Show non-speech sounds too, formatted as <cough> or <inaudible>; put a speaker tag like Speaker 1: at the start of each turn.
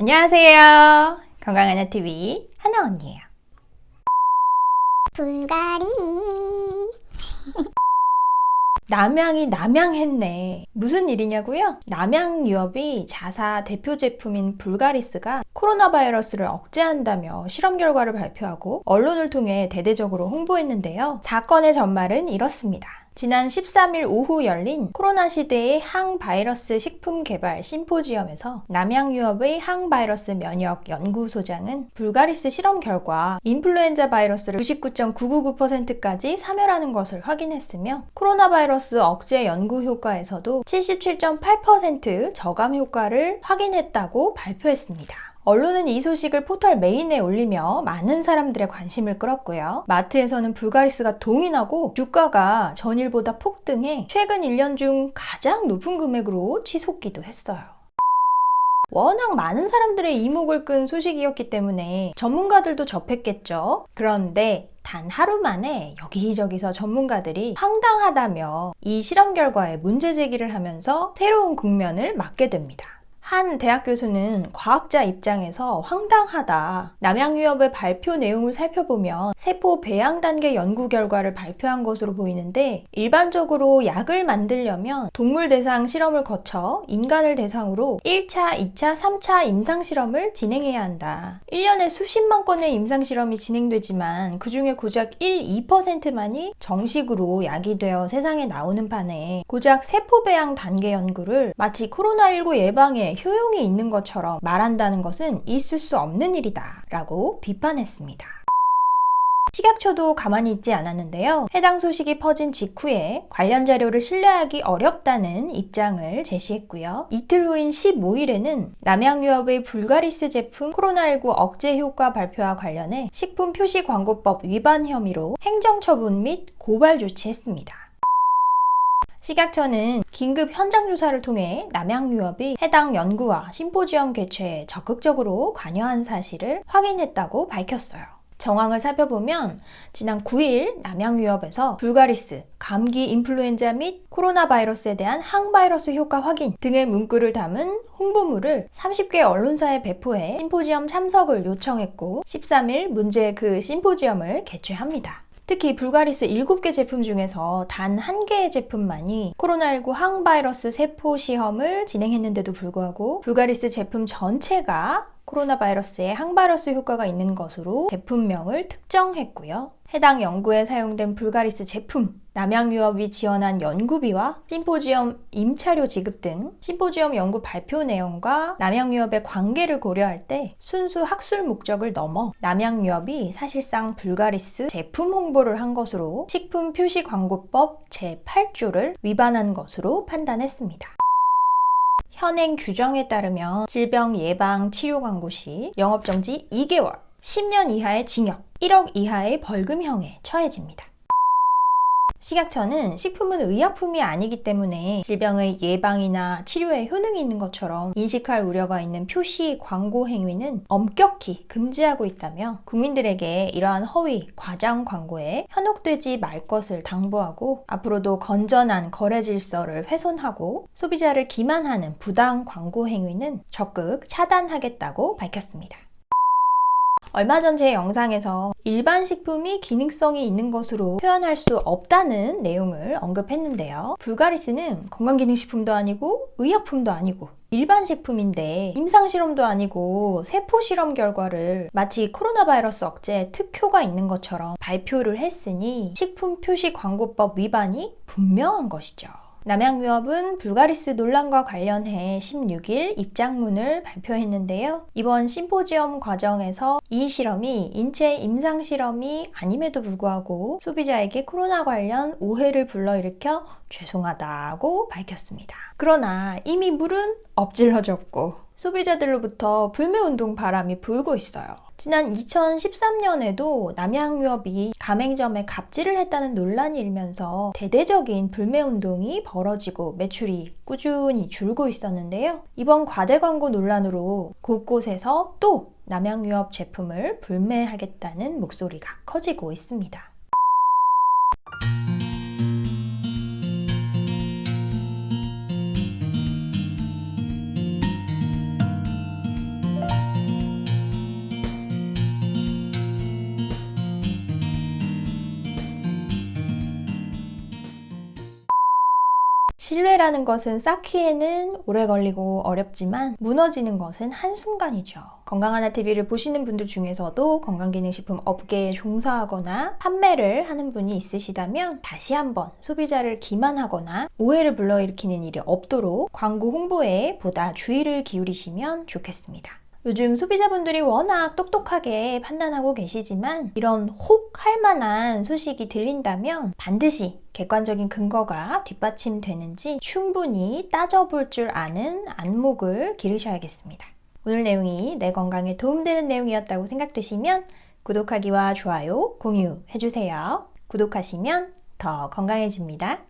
Speaker 1: 안녕하세요. 건강한 하TV 하나 언니예요.
Speaker 2: 불가리 <laughs>
Speaker 1: 남양이 남양했네. 무슨 일이냐고요? 남양 유업이 자사 대표 제품인 불가리스가 코로나 바이러스를 억제한다며 실험 결과를 발표하고 언론을 통해 대대적으로 홍보했는데요. 사건의 전말은 이렇습니다. 지난 13일 오후 열린 코로나 시대의 항바이러스 식품 개발 심포지엄에서 남양유업의 항바이러스 면역 연구소장은 불가리스 실험 결과 인플루엔자 바이러스를 99.999%까지 사멸하는 것을 확인했으며 코로나 바이러스 억제 연구 효과에서도 77.8% 저감 효과를 확인했다고 발표했습니다. 언론은 이 소식을 포털 메인에 올리며 많은 사람들의 관심을 끌었고요. 마트에서는 불가리스가 동인하고 주가가 전일보다 폭등해 최근 1년 중 가장 높은 금액으로 치솟기도 했어요. 워낙 많은 사람들의 이목을 끈 소식이었기 때문에 전문가들도 접했겠죠. 그런데 단 하루 만에 여기저기서 전문가들이 황당하다며 이 실험 결과에 문제 제기를 하면서 새로운 국면을 맞게 됩니다. 한 대학 교수는 과학자 입장에서 황당하다. 남양유업의 발표 내용을 살펴보면 세포 배양 단계 연구 결과를 발표한 것으로 보이는데 일반적으로 약을 만들려면 동물 대상 실험을 거쳐 인간을 대상으로 1차, 2차, 3차 임상 실험을 진행해야 한다. 1년에 수십만 건의 임상 실험이 진행되지만 그 중에 고작 1, 2%만이 정식으로 약이 되어 세상에 나오는 판에 고작 세포 배양 단계 연구를 마치 코로나19 예방에 효용이 있는 것처럼 말한다는 것은 있을 수 없는 일이다 라고 비판했습니다. 식약처도 가만히 있지 않았는데요. 해당 소식이 퍼진 직후에 관련 자료를 신뢰하기 어렵다는 입장을 제시했고요. 이틀 후인 15일에는 남양유업의 불가리스 제품 코로나19 억제 효과 발표와 관련해 식품 표시 광고법 위반 혐의로 행정처분 및 고발 조치했습니다. 식약처는 긴급 현장 조사를 통해 남양유업이 해당 연구와 심포지엄 개최에 적극적으로 관여한 사실을 확인했다고 밝혔어요. 정황을 살펴보면 지난 9일 남양유업에서 불가리스, 감기 인플루엔자 및 코로나 바이러스에 대한 항바이러스 효과 확인 등의 문구를 담은 홍보물을 30개 언론사에 배포해 심포지엄 참석을 요청했고 13일 문제 그 심포지엄을 개최합니다. 특히 불가리스 7개 제품 중에서 단 한 개의 제품만이 코로나19 항바이러스 세포 시험을 진행했는데도 불구하고 불가리스 제품 전체가 코로나 바이러스에 항바이러스 효과가 있는 것으로 제품명을 특정했고요. 해당 연구에 사용된 불가리스 제품, 남양유업이 지원한 연구비와 심포지엄 임차료 지급 등 심포지엄 연구 발표 내용과 남양유업의 관계를 고려할 때 순수 학술 목적을 넘어 남양유업이 사실상 불가리스 제품 홍보를 한 것으로 식품 표시 광고법 제8조를 위반한 것으로 판단했습니다. 현행 규정에 따르면 질병 예방 치료 광고 시 영업정지 2개월, 10년 이하의 징역, 1억 이하의 벌금형에 처해집니다. 식약처는 식품은 의약품이 아니기 때문에 질병의 예방이나 치료에 효능이 있는 것처럼 인식할 우려가 있는 표시 광고 행위는 엄격히 금지하고 있다며 국민들에게 이러한 허위, 과장 광고에 현혹되지 말 것을 당부하고 앞으로도 건전한 거래 질서를 훼손하고 소비자를 기만하는 부당 광고 행위는 적극 차단하겠다고 밝혔습니다. 얼마 전 제 영상에서 일반 식품이 기능성이 있는 것으로 표현할 수 없다는 내용을 언급했는데요. 불가리스는 건강기능식품도 아니고 의약품도 아니고 일반 식품인데 임상실험도 아니고 세포실험 결과를 마치 코로나 바이러스 억제에 특효가 있는 것처럼 발표를 했으니 식품 표시 광고법 위반이 분명한 것이죠. 남양유업은 불가리스 논란과 관련해 16일 입장문을 발표했는데요. 이번 심포지엄 과정에서 이 실험이 인체 임상 실험이 아님에도 불구하고 소비자에게 코로나 관련 오해를 불러일으켜 죄송하다고 밝혔습니다. 그러나 이미 물은 엎질러졌고 소비자들로부터 불매운동 바람이 불고 있어요. 지난 2013년에도 남양유업이 가맹점에 갑질을 했다는 논란이 일면서 대대적인 불매운동이 벌어지고 매출이 꾸준히 줄고 있었는데요. 이번 과대 광고 논란으로 곳곳에서 또 남양유업 제품을 불매하겠다는 목소리가 커지고 있습니다. 신뢰라는 것은 쌓기에는 오래 걸리고 어렵지만 무너지는 것은 한순간이죠. 건강하나 TV를 보시는 분들 중에서도 건강기능식품 업계에 종사하거나 판매를 하는 분이 있으시다면 다시 한번 소비자를 기만하거나 오해를 불러일으키는 일이 없도록 광고 홍보에 보다 주의를 기울이시면 좋겠습니다. 요즘 소비자분들이 워낙 똑똑하게 판단하고 계시지만 이런 혹 할 만한 소식이 들린다면 반드시 객관적인 근거가 뒷받침되는지 충분히 따져볼 줄 아는 안목을 기르셔야겠습니다. 오늘 내용이 내 건강에 도움되는 내용이었다고 생각되시면 구독하기와 좋아요, 공유해주세요. 구독하시면 더 건강해집니다.